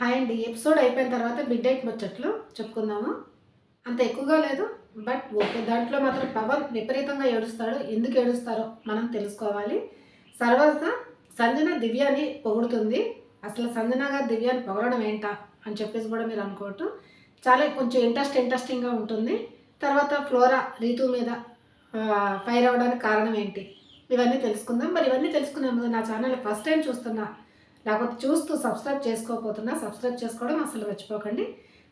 Hi అండి. Episode అయిపోయిన తర్వాత మిడ్ నైట్ ముచ్చట్లు చెప్పుకుందాము? అంత ఎక్కువగా లేదు బట్ ఓకే దాంట్లో మాత్రం పవన్ విపరీతంగా ఏడుస్తాడు. ఎందుకు ఏడుస్తారో మనం తెలుసుకోవాలి. తర్వాత సంజన దివ్యాని పొగుడుతుంది. అసలు సంజన గారు దివ్యాని పొగడడం ఏంటా అని చెప్పేసి కూడా మీరు అనుకోవటం చాలా కొంచెం ఇంట్రెస్ట్ ఇంట్రెస్టింగ్గా ఉంటుంది. తర్వాత ఫ్లోరా రీతు మీద ఫైర్ అవ్వడానికి కారణం ఏంటి? ఇవన్నీ తెలుసుకుందాం. మరి ఇవన్నీ తెలుసుకునే నా ఛానల్ ఫస్ట్ టైం చూస్తున్నా లేకపోతే చూస్తూ సబ్స్క్రైబ్ చేసుకోకపోతున్నా సబ్స్క్రైబ్ చేసుకోవడం అసలు మర్చిపోకండి.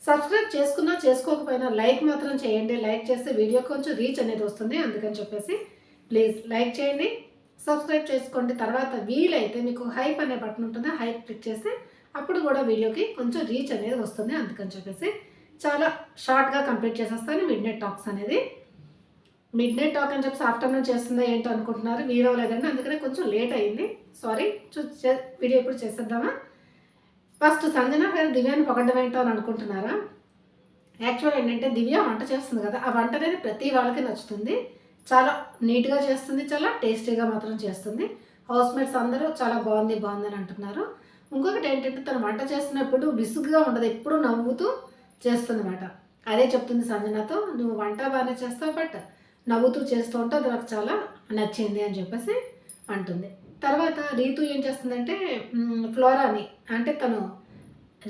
సబ్స్క్రైబ్ చేసుకున్నా చేసుకోకపోయినా లైక్ మాత్రం చేయండి. లైక్ చేస్తే వీడియో కొంచెం రీచ్ అనేది వస్తుంది. అందుకని చెప్పేసి ప్లీజ్ లైక్ చేయండి. సబ్స్క్రైబ్ చేసుకోండి. తర్వాత వీలైతే మీకు హైప్ అనే బటన్ ఉంటుంది. హైప్ క్లిక్ చేస్తే అప్పుడు కూడా వీడియోకి కొంచెం రీచ్ అనేది వస్తుంది. అందుకని చెప్పేసి చాలా షార్ట్గా కంప్లీట్ చేసేస్తాను. మిడ్ నైట్ టాక్స్ అనేది మిడ్ నైట్ టాక్ అని చెప్పి ఆఫ్టర్నూన్ చేస్తుందా ఏంటో అనుకుంటున్నారు. వీరవలేదండి అందుకనే కొంచెం లేట్ అయింది. సారీ చూ చే- వీడియో ఇప్పుడు చేసేద్దామా? ఫస్ట్ సంజన గారు దివ్యాన్ని పొగడ్డం ఏంటో అని అనుకుంటున్నారా? యాక్చువల్ ఏంటంటే దివ్య వంట చేస్తుంది కదా ఆ వంట అనేది ప్రతి వాళ్ళకి నచ్చుతుంది. చాలా నీట్గా చేస్తుంది చాలా టేస్టీగా మాత్రం చేస్తుంది. హౌస్ మేట్స్ అందరూ చాలా బాగుంది బాగుంది అని అంటున్నారు. ఇంకొకటి ఏంటంటే తను వంట చేస్తున్నప్పుడు విసుగ్గా ఉండదు ఎప్పుడూ నవ్వుతూ చేస్తుందన్నమాట. అదే చెప్తుంది సంజనతో నువ్వు వంట బాగానే చేస్తావు బట్ నవ్వుతూ చేస్తూ ఉంటే అది నాకు చాలా నచ్చింది అని చెప్పేసి అంటుంది. తర్వాత రీతు ఏం చేస్తుందంటే ఫ్లోరాని అంటే తను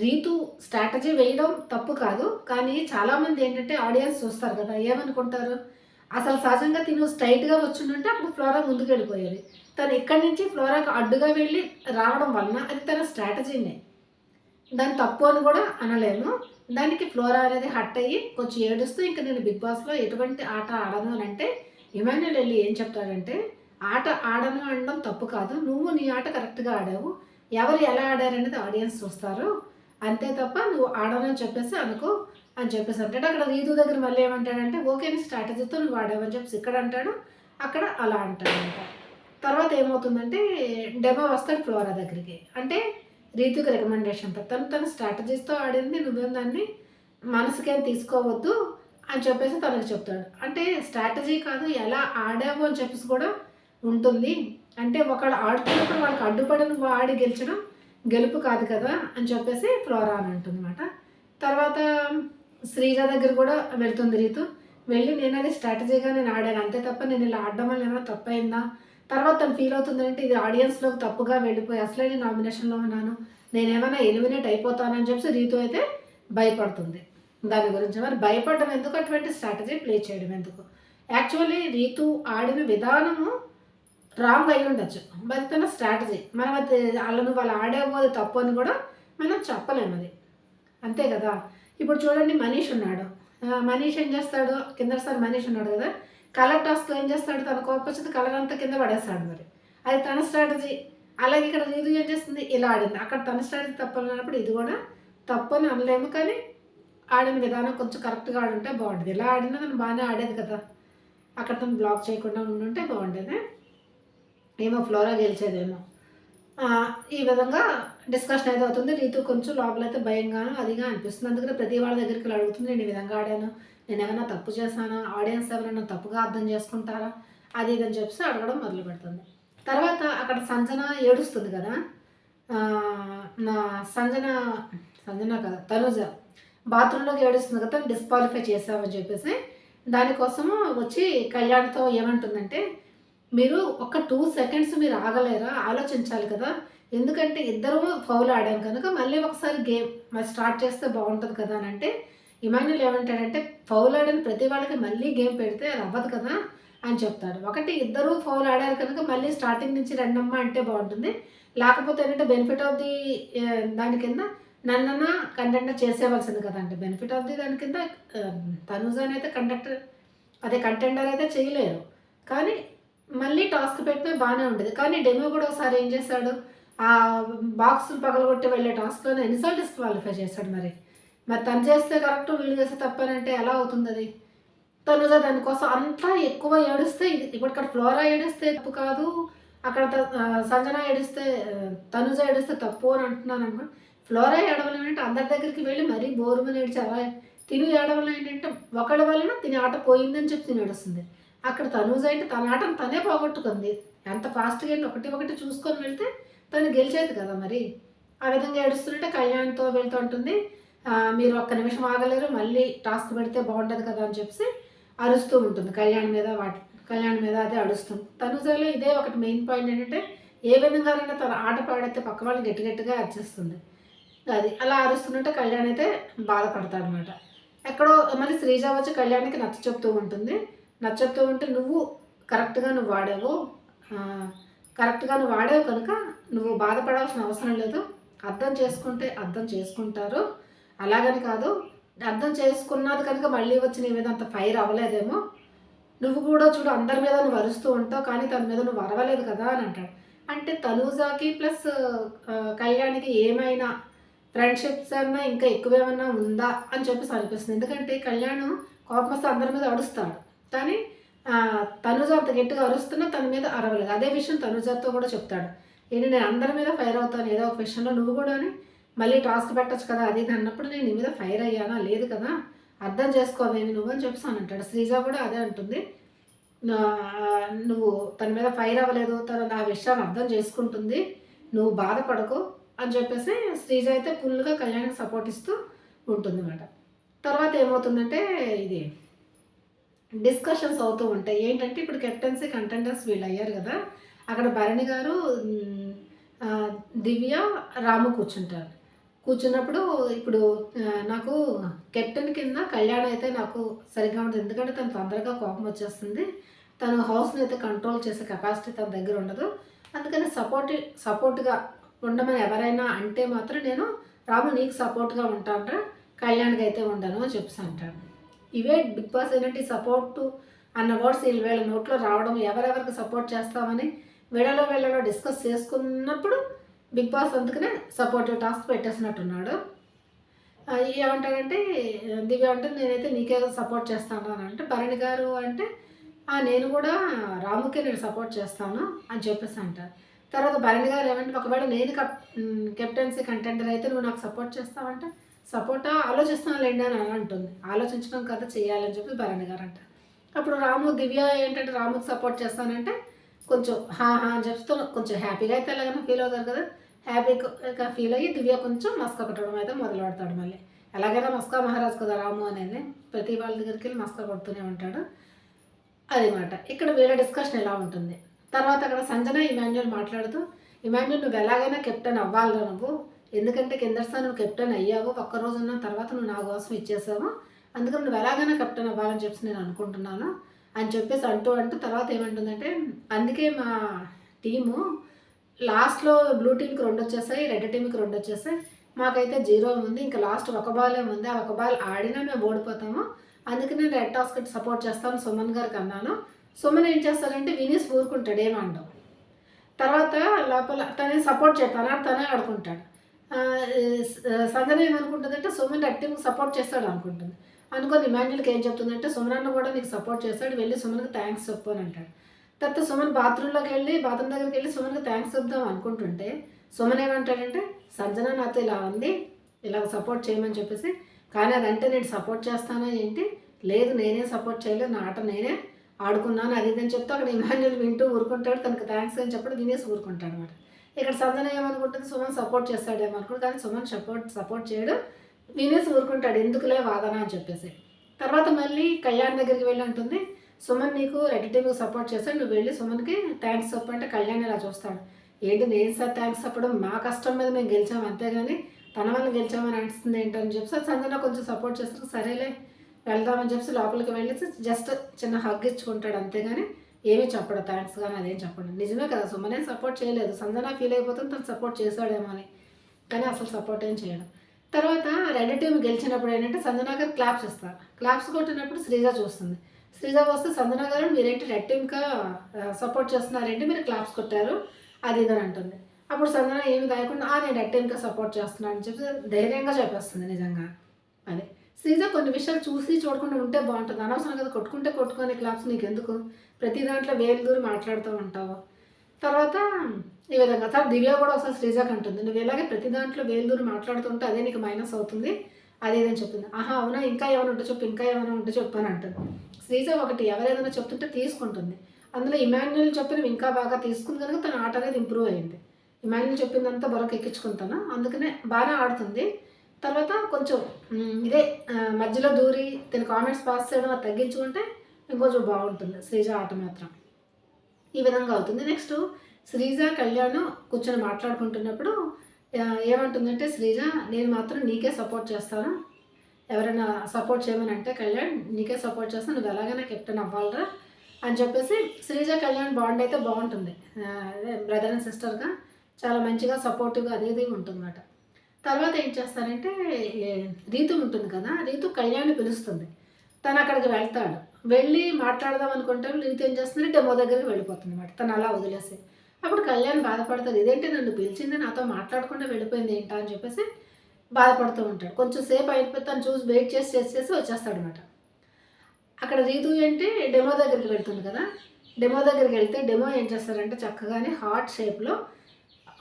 రీతు స్ట్రాటజీ వేయడం తప్పు కాదు కానీ చాలామంది ఏంటంటే ఆడియన్స్ చూస్తారు కదా ఏమనుకుంటారు? అసలు సహజంగా తిను స్ట్రైట్గా వచ్చిండుంటే అప్పుడు ఫ్లోరా ముందుకు వెళ్ళిపోయేది తను ఇక్కడి నుంచి ఫ్లోరాకు అడ్డుగా వెళ్ళి రావడం వలన అది తన స్ట్రాటజీనే. దాని తప్పు అని కూడా అనలేము. దానికి ఫ్లోరా అనేది హట్ అయ్యి కొంచెం ఏడుస్తూ ఇంకా నేను బిగ్ బాస్లో ఎటువంటి ఆట ఆడను అని అంటే ఇమాన్యుల్ వెళ్ళి ఏం చెప్తాడంటే ఆట ఆడను అనడం తప్పు కాదు. నువ్వు నీ ఆట కరెక్ట్గా ఆడావు. ఎవరు ఎలా ఆడారనేది ఆడియన్స్ చూస్తారు. అంతే తప్ప నువ్వు ఆడను అని చెప్పేసి అనుకో అని చెప్పేసి అంటాడు. అక్కడ రీదు దగ్గర మళ్ళీ ఏమంటాడంటే ఓకే నీ స్ట్రాటజీతో నువ్వు ఆడావని చెప్పేసి ఇక్కడ అంటాడు. అక్కడ అలా అంటాడంట. తర్వాత ఏమవుతుందంటే డెమో వస్తాడు ఫ్లోరా దగ్గరికి. అంటే రీతికి రికమెండేషన్ తను తన స్ట్రాటజీస్తో ఆడింది నువ్వేం దాన్ని మనసుకేం తీసుకోవద్దు అని చెప్పేసి తనకు చెప్తాడు. అంటే స్ట్రాటజీ కాదు ఎలా ఆడావు అని చెప్పేసి కూడా ఉంటుంది. అంటే ఒకళ్ళు ఆడుతున్నప్పుడు వాళ్ళకి అడ్డుపడి నువ్వు ఆడి గెలిచడం గెలుపు కాదు కదా అని చెప్పేసి ఫ్లోరా అని అంటుందన్నమాట. తర్వాత శ్రీజ దగ్గర కూడా వెళ్తుంది రీతు. వెళ్ళి నేను అది స్ట్రాటజీగా నేను ఆడాను. అంతే తప్ప నేను ఇలా ఆడడం వల్ల ఏమైనా తప్పైందా? అయిందా తర్వాత తను ఫీల్ అవుతుందంటే ఇది ఆడియన్స్లోకి తప్పుగా వెళ్ళిపోయి అసలే నేను నామినేషన్లో ఉన్నాను. నేను ఏమైనా ఎలిమినేట్ అయిపోతానని చెప్పి రీతు అయితే భయపడుతుంది. దాని గురించి మరి భయపడడం ఎందుకు? అటువంటి స్ట్రాటజీ ప్లే చేయడం ఎందుకు? యాక్చువల్లీ రీతు ఆడిన విధానము రాంగ్ అయి ఉండొచ్చు. బట్ తన స్ట్రాటజీ మనం అది వాళ్ళను వాళ్ళు ఆడేపోదు తప్పు అని కూడా మనం చెప్పలేము అది. అంతే కదా? ఇప్పుడు చూడండి మనీష్ ఉన్నాడు. మనీష్ ఏం చేస్తాడు? కిందసారి మనీష్ ఉన్నాడు కదా? కలర్ టాస్క్ ఏం చేస్తాడు? తన కోపం వచ్చింది కలర్ అంతా కింద పడేస్తాడు మరి. అది తన స్ట్రాటజీ. అలాగే ఇక్కడ రీదు ఏం చేస్తుంది? ఇలా ఆడింది. అక్కడ తన స్ట్రాటజీ తప్పనప్పుడు ఇది కూడా తప్పని అనలేము కానీ ఆడిన విధానం కొంచెం కరెక్ట్గా ఆడుంటే బాగుంటుంది. ఇలా ఆడినా తను బాగానే ఆడేది కదా. అక్కడ తను బ్లాక్ చేయకుండా ఉండుంటే బాగుండేది. ఏమో ఫ్లోరా గెలిచేదేమో. ఈ విధంగా డిస్కషన్ అయితే అవుతుంది రీతు కొంచెం లోపలైతే భయంగా అదిగా అనిపిస్తుంది. అందుకనే ప్రతి వాళ్ళ దగ్గరికి వెళ్ళి అడుగుతుంది. నేను ఈ విధంగా ఆడాను. నేను ఏమైనా తప్పు చేశానా? ఆడియన్స్ ఎవరైనా తప్పుగా అర్థం చేసుకుంటారా? అది ఇది అని చెప్పి అడగడం మొదలు పెడుతుంది తర్వాత అక్కడ సంజన ఏడుస్తుంది కదా? నా సంజన సంజన కదా తనుజ బాత్రూంలోకి ఏడుస్తుంది కదా డిస్క్వాలిఫై చేసామని చెప్పేసి దానికోసము వచ్చి కళ్యాణ్తో ఏమంటుందంటే మీరు ఒక టూ సెకండ్స్ మీరు ఆగలేరా? ఆలోచించాలి కదా. ఎందుకంటే ఇద్దరూ ఫౌల్ ఆడాం కనుక మళ్ళీ ఒకసారి గేమ్ మరి స్టార్ట్ చేస్తే బాగుంటుంది కదా అని అంటే ఇమాన్యుల్ ఏమంటాడంటే ఫౌల్ ఆడిన ప్రతి వాళ్ళకి మళ్ళీ గేమ్ పెడితే అది అవ్వదు కదా అని చెప్తాడు. ఒకటి ఇద్దరు ఫౌల్ ఆడారు కనుక మళ్ళీ స్టార్టింగ్ నుంచి రెండమ్మ అంటే బాగుంటుంది. లేకపోతే ఏంటంటే బెనిఫిట్ ఆఫ్ ది దాని కింద నన్నన కంటెంట్ చేసేవలసింది కదా అంటే బెనిఫిట్ ఆఫ్ ది దాని కింద తనుజాన్ అయితే కండక్టర్ అదే కంటెండర్ అయితే చేయలేరు. కానీ మళ్ళీ టాస్క్ పెట్టినా బాగానే ఉండేది. కానీ డెమో కూడా ఒకసారి ఏం చేశాడు? ఆ బాక్స్ పగలగొట్టి వెళ్ళే టాస్క్లోనే ఎన్నిసార్లు డిస్క్వాలిఫై చేశాడు మరి. మరి తను చేస్తే కరెక్ట్ వీళ్ళు చేస్తే తప్పనంటే ఎలా అవుతుంది అది తనుజ దానికోసం అంతా ఎక్కువ ఏడిస్తే ఇది ఇప్పుడు ఇక్కడ ఫ్లోరా ఏడిస్తే తప్పు కాదు అక్కడ సంజన ఏడిస్తే తనుజ ఏడిస్తే తప్పు అని అంటున్నాను అనుకో ఫ్లోరా ఏడవలం ఏంటంటే అందరి దగ్గరికి వెళ్ళి మరీ బోరుమని ఏడిచి అలా తిని ఏడవలం ఏంటంటే ఒకళ్ళ వలన తిని ఆట పోయిందని చెప్పి తిని ఏడుస్తుంది. అక్కడ తనుజ అంటే తన ఆటను తనే పోగొట్టుకుంది. ఎంత ఫాస్ట్గా ఏంటి ఒకటి ఒకటి చూసుకొని వెళ్తే తను గెలిచేది కదా మరి. ఆ విధంగా ఏడుస్తుంటే కళ్యాణ్తో వెళ్తూ ఉంటుంది మీరు ఒక్క నిమిషం ఆగలేరు మళ్ళీ టాస్క్ పెడితే బాగుంటుంది కదా అని చెప్పి అరుస్తూ ఉంటుంది. కళ్యాణ్ మీద వాటి కళ్యాణ్ మీద అదే అడుస్తుంది తనుజలో ఇదే ఒకటి మెయిన్ పాయింట్ ఏంటంటే ఏ విధంగానైనా తన ఆట పాడితే పక్క వాళ్ళని గట్టి గట్టిగా అరిచేస్తుంది. అది అలా అరుస్తుంటే కళ్యాణ్ అయితే బాధపడతాడు అనమాట ఎక్కడో మళ్ళీ శ్రీజ వచ్చి కళ్యాణ్కి నచ్చ చెప్తూ ఉంటుంది. నచ్చ చెప్తూ ఉంటే నువ్వు కరెక్ట్గా నువ్వు వాడావు. కరెక్ట్గా నువ్వు వాడావు కనుక నువ్వు బాధపడాల్సిన అవసరం లేదు. అర్థం చేసుకుంటే అర్థం చేసుకుంటారు. అలాగని కాదు అర్థం చేసుకున్నది కనుక మళ్ళీ వచ్చి నీ మీద అంత ఫైర్ అవ్వలేదేమో. నువ్వు కూడా చూడు అందరి మీద నువ్వు అరుస్తూ ఉంటావు కానీ తన మీద నువ్వు అరవలేదు కదా అని అంటాడు. అంటే తనూజాకి ప్లస్ కళ్యాణికి ఏమైనా ఫ్రెండ్షిప్స్ అన్నా ఇంకా ఎక్కువేమన్నా ఉందా అని చెప్పేసి అనిపిస్తుంది. ఎందుకంటే కళ్యాణం కోపం వస్తే అందరి మీద అరుస్తాడు. కానీ తనుజ అంత గట్టిగా అరుస్తున్నా తన మీద అరవలేదు. అదే విషయం తనుజతో కూడా చెప్తాడు. ఏంటి నేను అందరి మీద ఫైర్ అవుతాను ఏదో ఒక విషయంలో నువ్వు కూడా మళ్ళీ టాస్క్ పెట్టచ్చు కదా అది ఇది అన్నప్పుడు నేను నీ మీద ఫైర్ అయ్యానా? లేదు కదా. అర్థం చేసుకోవేమి నువ్వు అని అని అంటాడు. శ్రీజ కూడా అదే అంటుంది. నా- నువ్వు తన మీద ఫైర్ అవ్వలేదు తను నా విషయాన్ని అర్థం చేసుకుంటుంది. నువ్వు బాధపడకు అని చెప్పేసి శ్రీజ అయితే ఫుల్గా కళ్యాణ్కి సపోర్ట్ ఇస్తూ ఉంటుంది అన్నమాట తర్వాత ఏమవుతుందంటే ఇది డిస్కషన్స్ అవుతూ ఉంటాయి. ఏంటంటే ఇప్పుడు కెప్టెన్సీ కంటెండర్స్ వీళ్ళు అయ్యారు కదా. అక్కడ భరణి గారు దివ్య రాము కూర్చుంటారు. కూర్చున్నప్పుడు ఇప్పుడు నాకు కెప్టెన్ కింద కళ్యాణ్ అయితే నాకు సరిగ్గా ఉండదు. ఎందుకంటే తను తొందరగా కోపం వచ్చేస్తుంది. తను హౌస్ని అయితే కంట్రోల్ చేసే కెపాసిటీ తన దగ్గర ఉండదు. అందుకని సపోర్ట్ సపోర్ట్గా ఉండమని ఎవరైనా అంటే మాత్రం నేను రాము నీకు సపోర్ట్గా ఉంటానరా కళ్యాణ్కి అయితే ఉండను అని చెప్పేసి అంటాడు. ఇవే బిగ్ బాస్ ఏంటంటే సపోర్ట్ అన్న వర్డ్స్ వీళ్ళ నోట్లో రావడం ఎవరెవరికి సపోర్ట్ చేస్తామని వీళ్ళలో వీళ్ళలో డిస్కస్ చేసుకున్నప్పుడు బిగ్ బాస్ అందుకనే సపోర్టివ్ టాస్క్ పెట్టేసినట్టున్నాడు. ఏమంటాడంటే దివ్య అంటే నేనైతే నీకే సపోర్ట్ చేస్తాను అని అంటే భరణి గారు అంటే నేను కూడా రాముకే నేను సపోర్ట్ చేస్తాను అని చెప్పేసి అంటారు. తర్వాత భరణి గారు ఏమంటే ఒకవేళ నేను కప్ కెప్టెన్సీ కంటెండర్ అయితే నువ్వు నాకు సపోర్ట్ చేస్తావంటే సపోర్టా? ఆలోచిస్తాను లేండి అని అని అంటుంది. ఆలోచించడం కదా చేయాలని చెప్పి భరణి గారు అంటారు. అప్పుడు రాము దివ్య ఏంటంటే రాముకి సపోర్ట్ చేస్తానంటే కొంచెం హా హా అని చెప్తూ కొంచెం హ్యాపీగా అయితే ఎలాగైనా ఫీల్ అవుతారు కదా. హ్యాపీగా ఫీల్ అయ్యి దివ్య కొంచెం మస్క పెట్టడం అయితే మొదలు పెడతాడు మళ్ళీ. ఎలాగైనా మస్కా మహారాజ్ కదా రాము అనేది ప్రతి వాళ్ళ దగ్గరికి వెళ్ళి మస్కా కొడుతూనే ఉంటాడు. అదనమాట ఇక్కడ వీళ్ళ డిస్కషన్ ఎలా ఉంటుంది? తర్వాత అక్కడ సంజన ఇమాన్యుల్ మాట్లాడుతూ ఇమాన్యుల్ నువ్వు ఎలాగైనా కెప్టెన్ అవ్వాలి నువ్వు. ఎందుకంటే కిందసారి నువ్వు కెప్టెన్ అయ్యావు. ఒక్క రోజు ఉన్న తర్వాత నువ్వు నా కోసం ఇచ్చేసావు. అందుకని నువ్వు ఎలాగైనా కెప్టెన్ అవ్వాలని చెప్పి నేను అనుకుంటున్నాను. అని చెప్పేసి అంటూ అంటూ తర్వాత ఏమంటుందంటే అందుకే మా టీము లాస్ట్లో బ్లూ టీంకి రెండు వచ్చేసాయి రెడ్ టీంకి రెండు వచ్చేసాయి. మాకైతే జీరో ఉంది. ఇంకా లాస్ట్ ఒక బాలే ఉంది? ఆ ఒక బాల్ ఆడినా మేము ఓడిపోతాము. అందుకే నేను రెడ్ టాస్క్ సపోర్ట్ చేస్తాను సుమన్ గారికి అన్నాను సుమన్ ఏం చేస్తాడంటే వినీస్ ఊరుకుంటాడు ఏమండవు తర్వాత లోపల తనే సపోర్ట్ చేస్తాను తనే ఆడుకుంటాడు. సంజన ఏమనుకుంటుందంటే సుమన్ రెడ్ సపోర్ట్ చేస్తాడు అనుకుంటుంది. అనుకోని ఇమాన్యుల్కి ఏం చెప్తుందంటే సుమన్ అన్న కూడా నీకు సపోర్ట్ చేస్తాడు వెళ్ళి సుమన్కి థ్యాంక్స్ చెప్పు అని అంటాడు. తర్వాత సుమన్ బాత్రూంలోకి వెళ్ళి బాత్రూమ్ దగ్గరికి వెళ్ళి సుమన్కి థ్యాంక్స్ చెప్దాం అనుకుంటుంటే సుమన్ ఏమంటాడంటే సంజన నాతో ఇలా ఉంది ఇలా సపోర్ట్ చేయమని చెప్పేసి కానీ అదంటే నేను సపోర్ట్ చేస్తానా ఏంటి? లేదు నేనే సపోర్ట్ చేయలేదు నా ఆట నేనే ఆడుకున్నాను అది ఇదని అని చెప్తే అక్కడ ఇమాన్యుల్ వింటూ ఊరుకుంటాడు తనకు థ్యాంక్స్ అని చెప్పడం వినేసి ఊరుకుంటాడు అనమాట ఇక్కడ సంజన ఏమనుకుంటుంది? సుమన్ సపోర్ట్ చేస్తాడేమో అనుకుంటు కానీ సుమన్ సపోర్ట్ సపోర్ట్ చేయడు వినేసి ఊరుకుంటాడు ఎందుకులే వాదన అని చెప్పేసి. తర్వాత మళ్ళీ కళ్యాణ్ దగ్గరికి వెళ్ళి ఉంటుంది సుమన్ నీకు రెడ్ సపోర్ట్ చేస్తాడు. నువ్వు వెళ్ళి సుమన్కి థ్యాంక్స్ చెప్పు అంటే కళ్యాణ్ ఇలా చూస్తాడు. ఏంటి నేను సార్ థ్యాంక్స్ చెప్పడం? మా కష్టం మీద మేము గెలిచాం అంతేగాని తన వల్ల గెలిచామని అనిపిస్తుంది ఏంటని చెప్పి సార్ సంజన కొంచెం సపోర్ట్ చేస్తారు. సరేలే వెళ్దామని చెప్పి లోపలికి వెళ్ళి జస్ట్ చిన్న హగ్ ఇచ్చుకుంటాడు అంతేగాని ఏమీ చెప్పడు. థ్యాంక్స్ కానీ అదేం చెప్పడం. నిజమే కదా సుమనే సపోర్ట్ చేయలేదు. సంజన ఫీల్ అయిపోతుంది తను సపోర్ట్ చేశాడేమో అని. కానీ అసలు సపోర్ట్ ఏం చేయడం. తర్వాత రెడ్ టీం గెలిచినప్పుడు ఏంటంటే సంజన గారు క్లాప్స్ ఇస్తారు. క్లాప్స్ కొట్టినప్పుడు శ్రీజ చూస్తుంది. శ్రీజ వస్తే సంజన గారు మీరేంటి రెడ్ టీమ్గా సపోర్ట్ చేస్తున్నారేంటి? మీరు క్లాప్స్ కొట్టారు. అది ఇది అని అంటుంది. అప్పుడు సంజన ఏమి దాయకుండా "ఆ, నేను రెడ్ టీమ్గా సపోర్ట్ చేస్తున్నాను అని చెప్పి ధైర్యంగా చెప్పేస్తుంది నిజంగా. అదే. శ్రీజ కొన్ని విషయాలు చూసి చూడకుండా ఉంటే బాగుంటుంది. అనవసరం కదా కొట్టుకుంటే కొట్టుకునే క్లాప్స్ నీకు ఎందుకు ప్రతి దాంట్లో వేలు దూరి మాట్లాడుతూ ఉంటావు. తర్వాత ఈ విధంగా. తర్వాత దివ్య కూడా ఒకసారి శ్రీజాకి అంటుంది. నువ్వు ఇలాగే ప్రతి దాంట్లో వేలు దూరి మాట్లాడుతుంటే అదే నీకు మైనస్ అవుతుంది. అదేదని చెప్తుంది. ఆహా అవునా? ఇంకా ఏమైనా ఉంటే చెప్పు ఇంకా ఏమైనా ఉంటే చెప్పు అని అంటుంది. శ్రీజ ఒకటి ఎవరేదైనా చెప్తుంటే తీసుకుంటుంది. అందులో ఇమాన్యుల్ చెప్పినవి ఇంకా బాగా తీసుకుంది కనుక తన ఆట అనేది ఇంప్రూవ్ అయింది. ఇమాన్యుల్ చెప్పిందంతా బొరకు ఎక్కించుకుంటాను? అందుకనే బాగానే ఆడుతుంది. తర్వాత కొంచెం ఇదే మధ్యలో దూరి తన కామెంట్స్ పాస్ చేయడం అది తగ్గించుకుంటే ఇంకొంచెం బాగుంటుంది. శ్రీజ ఆట మాత్రం. ఈ విధంగా అవుతుంది. నెక్స్ట్ శ్రీజ కళ్యాణ్ కూర్చొని మాట్లాడుకుంటున్నప్పుడు ఏమంటుందంటే శ్రీజ నేను మాత్రం నీకే సపోర్ట్ చేస్తాను. ఎవరైనా సపోర్ట్ చేయమని అంటే కళ్యాణ్ నీకే సపోర్ట్ చేస్తాను నువ్వు ఎలాగైనా కెప్టెన్ అవ్వాలరా అని చెప్పేసి శ్రీజ కళ్యాణ్ బాండ్ అయితే బాగుంటుంది. అదే బ్రదర్ అండ్ సిస్టర్గా చాలా మంచిగా సపోర్టివ్గా అది ఇది ఉంటుందన్నమాట. తర్వాత ఏం చేస్తారంటే రీతు ఉంటుంది కదా రీతు కళ్యాణ్ పిలుస్తుంది. తను అక్కడికి వెళ్తాడు. వెళ్ళి మాట్లాడదాం అనుకుంటే రీతు ఏం చేస్తుంది? డెమో దగ్గరికి వెళ్ళిపోతుంది అనమాట తను అలా వదిలేసి. అప్పుడు కళ్యాణ్ బాధపడుతుంది. ఇదేంటి నన్ను పిలిచింది? నాతో మాట్లాడకుండా వెళ్ళిపోయింది ఏంటా? అని చెప్పేసి బాధపడుతూ ఉంటాడు. కొంచెం సేపు అయిపోతే తను చూసి వెయిట్ చేసి చేసి చేసి వచ్చేస్తాడు అనమాట అక్కడ రీతు ఏంటి? డెమో దగ్గరికి వెళ్తుంది కదా. డెమో దగ్గరికి వెళ్తే డెమో ఏం చేస్తారంటే చక్కగానే హార్ట్ షేప్లో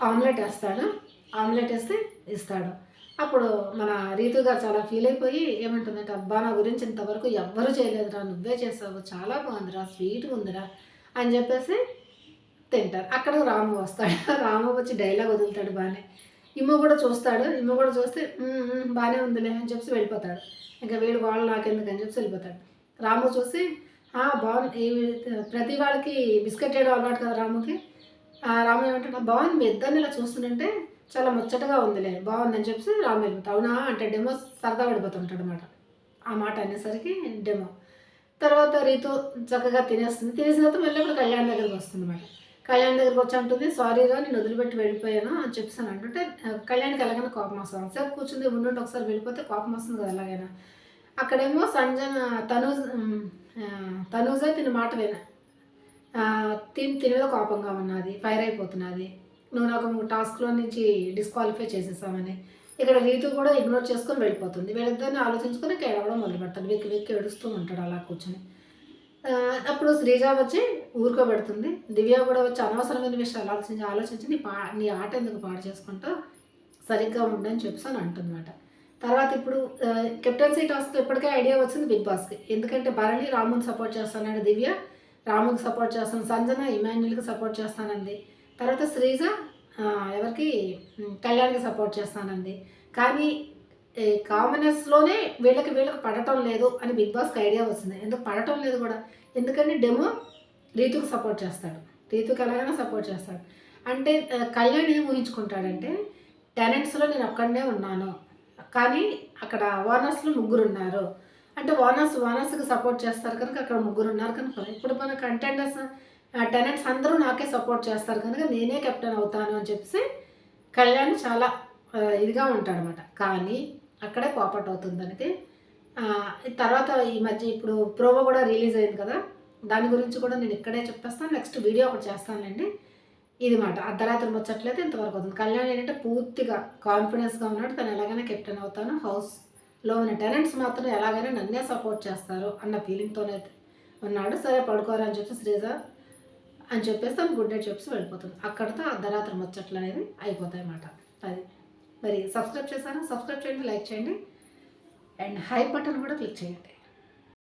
ఆమ్లెట్ వేస్తాడు. ఆమ్లెట్ వేస్తే ఇస్తాడు. అప్పుడు మన రీతు గారు చాలా ఫీల్ అయిపోయి ఏమంటుందంటే అబ్బా నా గురించి ఇంతవరకు ఎవ్వరూ చేయలేదురా. నువ్వే చేసావు. చాలా బాగుందిరా. స్వీట్గా ఉందిరా. అని చెప్పేసి తింటారు. అక్కడ రాము వస్తాడు. రాము వచ్చి డైలాగ్ వదులుతాడు బాగానే ఇమ్మ కూడా చూస్తాడు. ఇమ్మ కూడా చూస్తే బాగానే ఉందిలే అని చెప్పి వెళ్ళిపోతాడు. ఇంకా వీడు వాళ్ళు నాకెందుకు అని చెప్పి వెళ్ళిపోతాడు. రాము చూసి బాగుంది. ప్రతి వాళ్ళకి బిస్కెట్ వేయడం అలవాటు కదా రాముకి. ఆ రాము ఏమంటాడు బాగుంది. మీ ఇద్దరిని ఇలా చూస్తుంటే చాలా ముచ్చటగా ఉందిలే. బాగుందని చెప్పి రాము వెళ్ళిపోతాడు. అవునా? అంటే డెమో సరదా పడిపోతుంటాడు అనమాట ఆ మాట అనేసరికి డెమో. తర్వాత రీతు చక్కగా తినేస్తుంది. తినేసిన తర్వాత మళ్ళీ ఇప్పుడు కళ్యాణ్ దగ్గరికి వస్తుంది అనమాట కళ్యాణ్ దగ్గరికి వచ్చి అంటుంది సారీ రా నేను వదిలిపెట్టి వెళ్ళిపోయాను? అని చెప్తాను అంటుంటే కళ్యాణ్కి ఎలాగైనా కోపం వస్తుంది. సేపు కూర్చుంది ఉండి ఒకసారి వెళ్ళిపోతే కోపం వస్తుంది కదా ఎలాగైనా. అక్కడేమో సంజన తనూజ్ తనూజ తిన మాట విన తిని తిని మీద కోపంగా ఉన్నది ఫైర్ అయిపోతున్నది. నువ్వు నాకు టాస్క్లో నుంచి డిస్క్వాలిఫై చేసేసామని ఇక్కడ రీతు కూడా ఇగ్నోర్ చేసుకొని వెళ్ళిపోతుంది. వీళ్ళిద్దరిని ఆలోచించుకొని ఇక్కడ ఏడవడం మొదలు పెడతాడు వెక్కి వెక్కి ఏడుస్తూ ఉంటాడు అలా కూర్చొని. అప్పుడు శ్రీజ వచ్చి ఊరుకోబెడుతుంది. దివ్య కూడా వచ్చి అనవసరమైన విషయాలు ఆలోచించి ఆలోచించి నీ పా నీ ఆట ఎందుకు పాడు చేసుకుంటూ సరిగ్గా ఉండని చెప్పేసి అంటుందన్నమాట. తర్వాత ఇప్పుడు కెప్టెన్సీ టాస్క్ ఇప్పటికే ఐడియా వచ్చింది బిగ్ బాస్కి. ఎందుకంటే భరణి రాముని సపోర్ట్ చేస్తానండి దివ్య. రాముకి సపోర్ట్ చేస్తాను సంజన ఇమాన్యుల్కి సపోర్ట్ చేస్తానంది. తర్వాత శ్రీజ ఎవరికి? కళ్యాణ్కి సపోర్ట్ చేస్తానంది. కానీ ఈ కామనర్స్లోనే వీళ్ళకి వీళ్ళకి పడటం లేదు అని బిగ్ బాస్కి ఐడియా వచ్చింది. ఎందుకు పడటం లేదు కూడా? ఎందుకంటే డెమో రీతుకు సపోర్ట్ చేస్తాడు. రీతుకు ఎలాగైనా సపోర్ట్ చేస్తాడు. అంటే కళ్యాణ్ ఏం ఊహించుకుంటాడంటే టెనెంట్స్లో నేను ఒక్కడనే ఉన్నాను. కానీ అక్కడ ఓనర్స్లో ముగ్గురు ఉన్నారు అంటే ఓనర్స్ ఓనర్స్కి సపోర్ట్ చేస్తారు కనుక అక్కడ ముగ్గురు ఉన్నారు కనుక ఇప్పుడు మన కంటెండర్స్ టెనెంట్స్ అందరూ నాకే సపోర్ట్ చేస్తారు కనుక నేనే కెప్టెన్ అవుతాను అని చెప్పేసి కళ్యాణ్ చాలా ఇదిగా ఉంటాడనమాట కానీ అక్కడే పాపట్ అవుతుంది అనేది తర్వాత ఈ మధ్య ఇప్పుడు ప్రోమో కూడా రిలీజ్ అయింది కదా. దాని గురించి కూడా నేను ఇక్కడే చెప్పేస్తాను నెక్స్ట్ వీడియో ఒకటి చేస్తానండి ఇది మాట అర్ధరాత్రి ముచ్చట్లయితే ఇంతవరకు అవుతుంది. కళ్యాణ్ ఏంటంటే పూర్తిగా కాన్ఫిడెన్స్గా ఉన్నాడు తను ఎలాగైనా కెప్టెన్ అవుతాను హౌస్లో ఉన్న టెనెంట్స్ మాత్రం ఎలాగైనా నన్నే సపోర్ట్ చేస్తారు అన్న ఫీలింగ్తోనే ఉన్నాడు. సరే పడుకోరా అని చెప్పి శ్రీజ అని చెప్పేసి తను గుడ్ నైట్ చెప్పేసి వెళ్ళిపోతుంది. అక్కడితో అర్ధరాత్రి ముచ్చట్లు అనేది అయిపోతాయి అన్నమాట. అది మరి సబ్స్క్రైబ్ చేశాను సబ్స్క్రైబ్ చేయండి లైక్ చేయండి. అండ్ హై బటన్ కూడా క్లిక్ చేయండి.